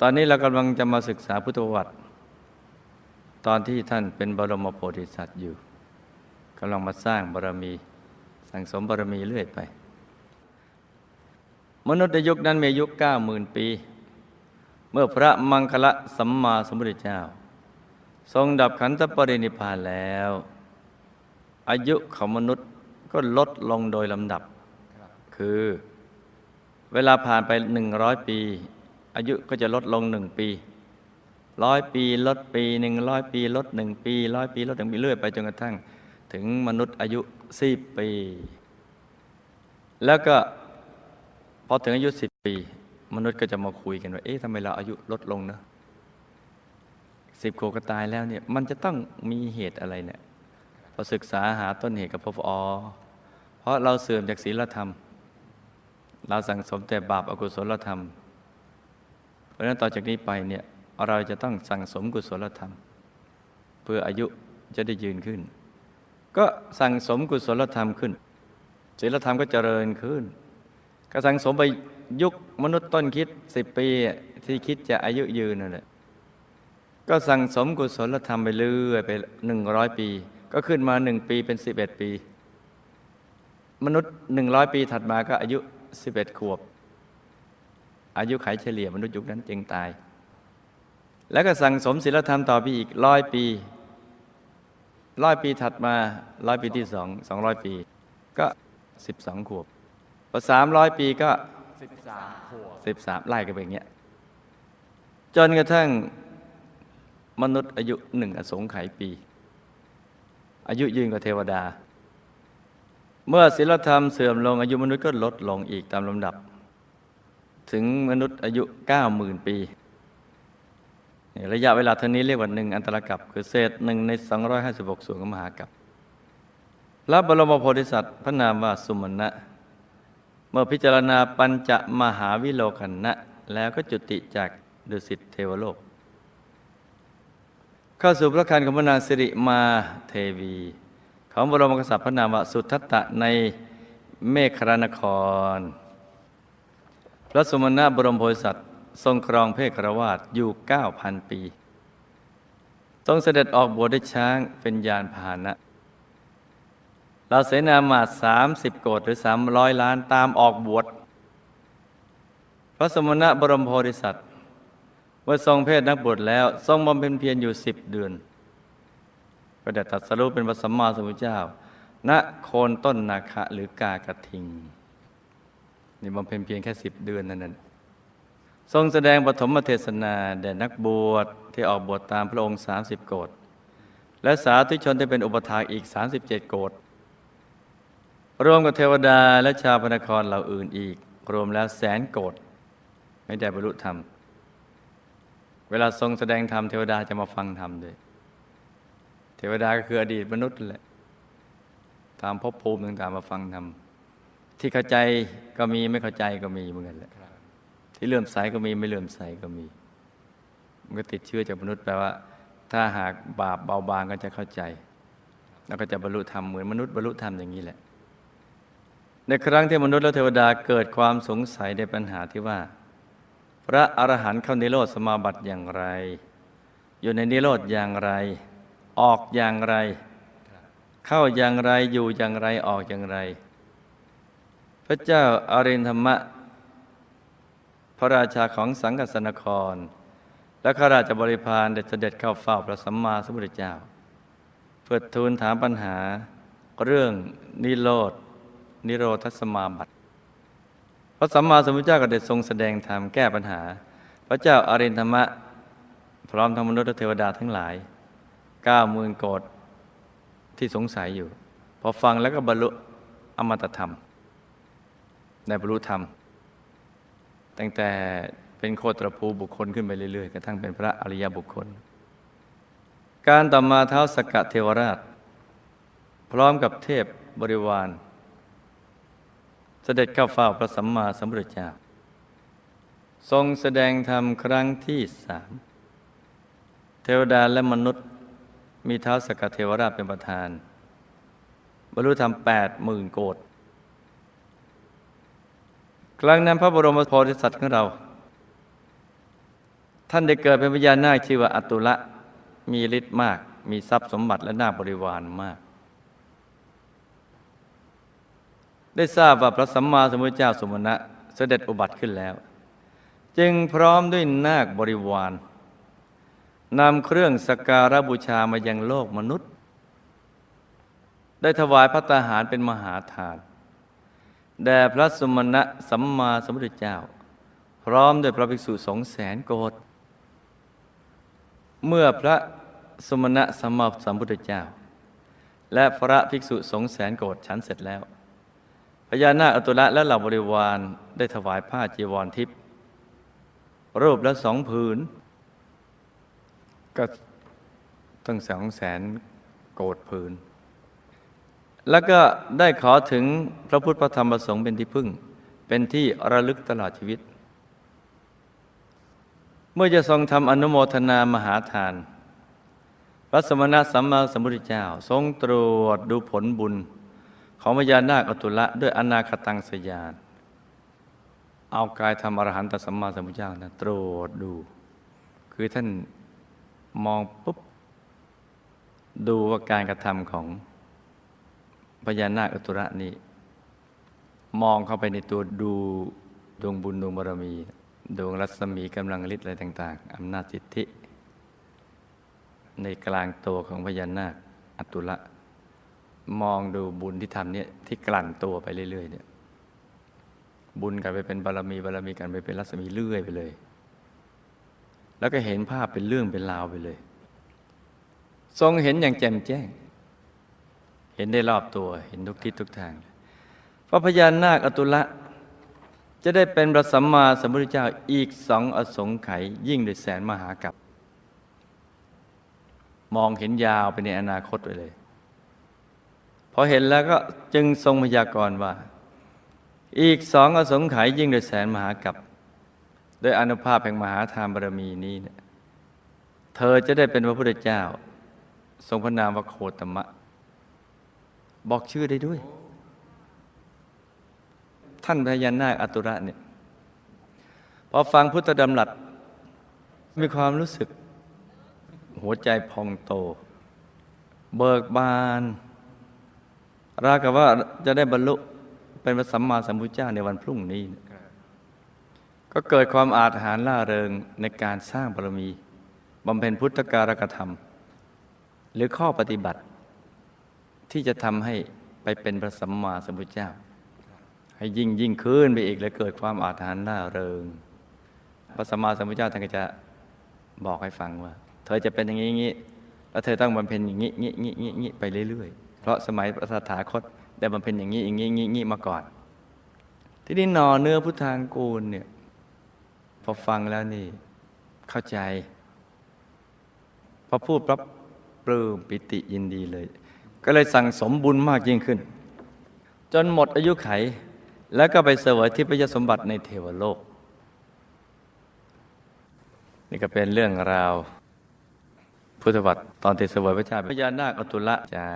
ตอนนี้เรากำลังจะมาศึกษาพุทธประวัติตอนที่ท่านเป็นบรมโพธิสัตว์อยู่กำลังมาสร้างบารมีสั่งสมบารมีเรื่อยไป มนุษย์ในยุคนั้นมีอายุเก้าหมื่นปี เมื่อพระมังคละสัมมาสัมพุทธเจ้า ทรงดับขันธปรินิพพานแล้ว อายุของมนุษย์ก็ลดลงโดยลำดับ คือ เวลาผ่านไปหนึ่งร้อยปี อายุก็จะลดลงหนึ่งปีร้อยปีลดปีหนึ่งร้อยปีลดหนึ่งปีร้อยปีลดหนึ่งปีเรื่อยไปจนกระทั่ง ถึงมนุษย์อายุสิบปี แล้วก็พอถึงอายุสิบปี มนุษย์ก็จะมาคุยกันว่าเอ๊ะทำไมเราอายุลดลงเนอะสิบขวบก็ตายแล้วเนี่ยมันจะต้องมีเหตุอะไรเนี่ยพอศึกษาหาต้นเหตุกับพบอเพราะเราเสื่อมจากศีลธรรม เราสั่งสมแต่บาปอกุศลธรรม ราะฉะนั้นต่อจากนี้ไปเนี่ยเราจะต้องสั่งสมกุศลธรรม เพื่ออายุจะได้ยืนขึ้น ก็สั่งสมกุศลธรรมขึ้นศีลธรรมก็เจริญขึ้น ก็สั่งสมไปยุคมนุษย์ต้นคิดสิบปีที่คิดจะอายุยืนนั่นแหละก็สั่งสมกุศลธรรมไปเรื่อยไปหนึ่งร้อยปี ก็ขึ้นมาหนึ่งปีเป็นสิบเอ็ดปี มนุษย์หนึ่งร้อยปีถัดมาก็อายุสิบเอ็ดขวบ อายุไขเฉลี่ยมนุษย์ยุคนั้นจึงตาย แล้วก็สั่งสมศีลธรรมต่อไปอีกร้อยปีร้อยปีถัดมาร้อยปีที่สองสองร้อยปี ก็สิบสองขวบพอสามร้อยปีก็สิบสามขวบสิบสามไล่กันไปอย่างเงี้ยจนกระทั่งมนุษย์อายุหนึ่งอสงไขยปี อายุยืนกว่าเทวดา เมื่อศีลธรรมเสื่อมลงอายุมนุษย์ก็ลดลงอีกตามลำดับ ถึงมนุษย์อายุเก้าหมื่นปีระยะเวลาเท่านี้เรียกว่าหนึ่งอันตรกับ คือเศษหนึ่งในสองร้อยห้าสิบหกส่วนของมหากับพระบรมโพธิสัตว์พระนามว่าสุมณะเมื่อพิจารณาปัญจมหาวิโลกันะ แล้วก็จุติจากดุสิตเทวโลก เข้าสู่พระคันของพระนางสิริมาเทวี ของบรมกษัตริย์พระนามว่าสุทัตตะในเมฆรานคร พระสมณะบรมโพธิสัตว์ ทรงครองเพศครวาสอยู่ 9,000 ปี ทรงเสด็จออกบวชด้วยช้างเป็นยานพาหนะเราเสนามาสามสิบโกดหรือสามร้อยล้านตามออกบวชพระสมณะบรมโพธิสัตว์เมื่อทรงเพศนักบวชแล้ว ทรงบำเพ็ญเพียรอยู่สิบเดือนก็ได้ตัดสรุปเป็นพระสัมมาสัมพุทธเจ้าณโคนต้นนาคะหรือกากระทิง นี่บำเพ็ญเพียงแค่สิบเดือนนั่นเองทรงแสดงปฐมเทศนาแด่นักบวชที่ออกบวชตามพระองค์ 30 โกดและสาธุชนที่เป็นอุปถากอีก 37 โกดรวมกับเทวดาและชาวพนครเหล่าอื่นอีก รวมแล้วแสนโกดไม่ได้บรรลุธรรม เวลาทรงแสดงธรรมเทวดาจะมาฟังธรรมด้วย เทวดาก็คืออดีตมนุษย์แหละตามภพภูมิต่างๆมาฟังธรรม ที่เข้าใจก็มีไม่เข้าใจก็มีเหมือนกันแหละที่เลื่อมใสก็มีไม่เลื่อมใสก็มี มันก็ติดเชื้อจากมนุษย์แปลว่า ถ้าหากบาปเบาบางก็จะเข้าใจ แล้วก็จะบรรลุธรรมเหมือนมนุษย์บรรลุธรรมอย่างนี้แหละ ในครั้งที่มนุษย์และเทวดาเกิดความสงสัยในปัญหาที่ว่า พระอรหันต์เข้านิโรธสมาบัติอย่างไร อยู่ในนิโรธอย่างไร ออกอย่างไร เข้าอย่างไรอยู่อย่างไรออกอย่างไร ระเจ้าอารินธรรมะ พระราชาของสังกัสนคร และข้าราชบริพารได้เสด็จเข้าเฝ้าพระสัมมาสัมพุทธเจ้า เพื่อทูลถามปัญหาเรื่องนิโรธนิโรธสมาบัติ พระสัมมาสัมพุทธเจ้าก็ได้ทรงแสดงธรรมแก้ปัญหา พระเจ้าอารินธรรมะ พร้อมทั้งมนุษย์และเทวดาทั้งหลายเก้าหมื่นโกดที่สงสัยอยู่ พอฟังแล้วก็บรรลุอมตะธรรม ในบรรลุธรรม ตั้งแต่เป็นโคตรภูบุคคลขึ้นไปเรื่อยๆกระทั่งเป็นพระอริยบุคคล การต่อมาเท้าสกะเทวราช พร้อมกับเทพบริวาร เสด็จเข้าเฝ้าพระสัมมาสัมพุทธเจ้าทรงแสดงธรรมครั้งที่สามเทวดาและมนุษย์มีเท้าสกเทวราชเป็นประธาน บรรลุธรรมแปดหมื่นโกด ครั้งนั้นพระบรมโพธิสัตว์ของเรา ท่านได้เกิดเป็นพญานาคชื่อว่าอัตุละมีฤทธิ์มาก มีทรัพย์สมบัติและหน้าบริวารมาก ได้ทราบว่าพระสัมมาสัมพุทธเจ้าสมณะเสด็จอุบัติขึ้นแล้ว จึงพร้อมด้วยนาคบริวารนำเครื่องสกการะบูชามายังโลกมนุษย์ ได้ถวายพระตาหารเป็นมหาทาน แด่พระสมณะสัมมาสัมพุทธเจ้า พร้อมด้วยพระภิกษุสองแสนโกดเมื่อพระสมณะสัมมาสัมพุทธเจ้า และพระภิกษุสองแสนโกดฉันเสร็จแล้วพญานาคอตุละและเหล่าบริวารได้ถวายผ้าจีวรทิพย์รูปละสองผืน ก็ตั้งสองแสนโกดผืน แล้วก็ได้ขอถึงพระพุทธพระธรรมประสงค์เป็นที่พึ่ง เป็นที่ระลึกตลอดชีวิต เมื่อจะทรงทำอนุโมทนามหาทาน พระสมณะสัมมาสัมพุทธเจ้า ทรงตรวจดูผลบุญ ของพญานาคอตุละด้วยอนาคตังสยานเอากายทำอรหันตสัมมาสัมพุทธเจ้านะตรวจดู คือท่านมองปุ๊บดูว่าการกระทำของ พญานาคอตุระนี้มองเข้าไปในตัวดูดวงบุญดวงบารมี ดวงรัศมีกำลังฤทธิ์อะไรต่าง ๆอำนาจสิทธิ ในกลางตัวของพญานาคอตุละมองดูบุญที่ทำเนี่ยที่กลั่นตัวไปเรื่อย ๆ เนี่ย บุญกันไปเป็นบารมีบารมีกันไปเป็นรัศมีเรื่อยไปเลย แล้วก็เห็นภาพเป็นเรื่องเป็นราวไปเลย ทรงเห็นอย่างแจ่มแจ้ง เห็นได้รอบตัวเห็นทุกทิศทุกทางพระพญานาคอตุละจะได้เป็นพระสัมมาสัมพุทธเจ้าอีกสองอสงไขยยิ่งด้วยแสนมหากับ มองเห็นยาวไปในอนาคตไปเลย พอเห็นแล้วก็จึงทรงพยากรณ์ว่า อีกสองอสงไขยยิ่งด้วยแสนมหากับโดยอนุภาพแห่งมหาทานบารมีนี้เนี่ยเธอจะได้เป็นพระพุทธเจ้า ทรงพระนามว่าโคตมะ บอกชื่อได้ด้วย ท่านพญานาคอตุระเนี่ยพอฟังพุทธดำรัสมีความรู้สึก หัวใจพองโต เบิกบานราวกับว่าจะได้บรรลุเป็นพระสัมมาสัมพุทธเจ้าในวันพรุ่งนี้ ก็เกิดความอาถรรพ์ล่าเริงในการสร้างบารมีบำเพ็ญพุทธการกธรรม หรือข้อปฏิบัติ ที่จะทำให้ไปเป็นพระสัมมาสัมพุทธเจ้า ให้ยิ่งยิ่งขึ้นไปอีกและเกิดความอาถรรพ์ล่าเริง พระสัมมาสัมพุทธเจ้าท่านก็จะบอกให้ฟังว่า เธอจะเป็นอย่างนี้อย่างนี้แล้วเธอต้องบำเพ็ญอย่างนี้งี้งี้งี้งี้ไปเรื่อยๆ เพราะสมัยพระสถาคตได้บำเพ็ญอย่างนี้อย่างนี้งี้งี้มาก่อน ที่นี่หนอเนื้อพุทธางกูลเนี่ยพอฟังแล้วนี่เข้าใจพอพูดปั๊บปลื้มปิติยินดีเลย ก็เลยสั่งสมบุญมากยิ่งขึ้น จนหมดอายุไข แล้วก็ไปเสวยทิพยสมบัติในเทวโลก นี่ก็เป็นเรื่องราวพุทธวัตรตอนติดเสวยพระชาติพญานาคอตุละจ้า